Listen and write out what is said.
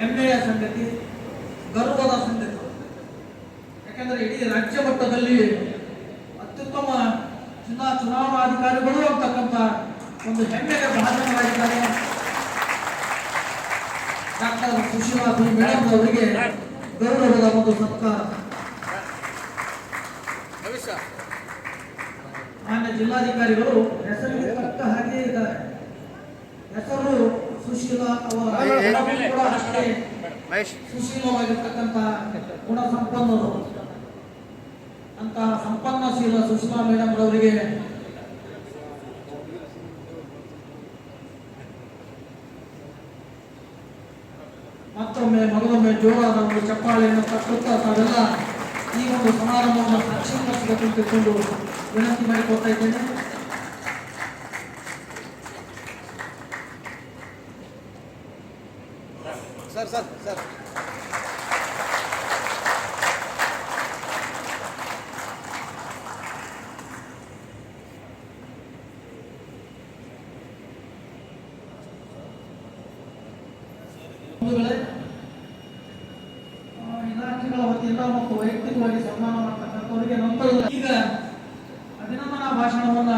ಹೆಮ್ಮೆಯ ಸಂಗತಿ ಗರ್ವದ ಸಂಗತಿ. ಯಾಕಂದ್ರೆ ಇಡೀ ರಾಜ್ಯ ಮಟ್ಟದಲ್ಲಿ ಅತ್ಯುತ್ತಮ ಚುನಾ ಚುನಾವಣಾಧಿಕಾರಿಗಳು ಅಂತಕ್ಕಂಥ ಒಂದು ಹೆಮ್ಮೆಯ ಭಾಜನರಾಗಿದ್ದಾರೆ. Doctor Sushila B. ಮೇಡಮ್ ಅವರಿಗೆ ಗೌರವದ ಒಂದು ಸತ್ಕಾರ. ಮಾನ್ಯ ಜಿಲ್ಲಾಧಿಕಾರಿಗಳು ಹೆಸರಿಗೆ ತಕ್ಕ ಹಾಗೆ ಇದ್ದಾರೆ. ಹೆಸರು ಸುಶೀಲಾ ಅವರ ಗುಣಗಳು ಕೂಡ ಅಷ್ಟೇ ಮಹೇಶ್. ಸುಶೀಲವಾಗಿರ್ತಕ್ಕಂಥ ಗುಣ ಸಂಪನ್ನರು ಅಂತ ಸಂಪನ್ನಶೀಲ ಸುಷ್ಮಾ ಮೇಡಮ್ ಅವರಿಗೆ ಮತ್ತೊಮ್ಮೆ ಮಗದೊಮ್ಮೆ ಜೋರಾದ ಒಂದು ಚಪ್ಪಾಳೆಯನ್ನು ತಟ್ಟುತ್ತಾ ತಾವೆಲ್ಲ ಈ ಒಂದು ಸಮಾರಂಭವನ್ನು ಸಾಕ್ಷಿ ತಿಳ್ಕೊಂಡು ವಿನಂತಿ ಮಾಡಿಕೊಳ್ತಾ ಇದ್ದೇನೆ. ಸರ್ ಸರ್ ಸರ್ ಬಂಧುಗಳೇ ಆ, ಇಲಾಖೆಗಳ ವತಿಯಿಂದ ಮತ್ತು ವೈಯಕ್ತಿಕವಾಗಿ ಸನ್ಮಾನ ಮಾಡ್ತಕ್ಕಂಥವರಿಗೆ ನಂತರ ಈಗ ಅಭಿನಂದನಾ ಭಾಷಣವನ್ನ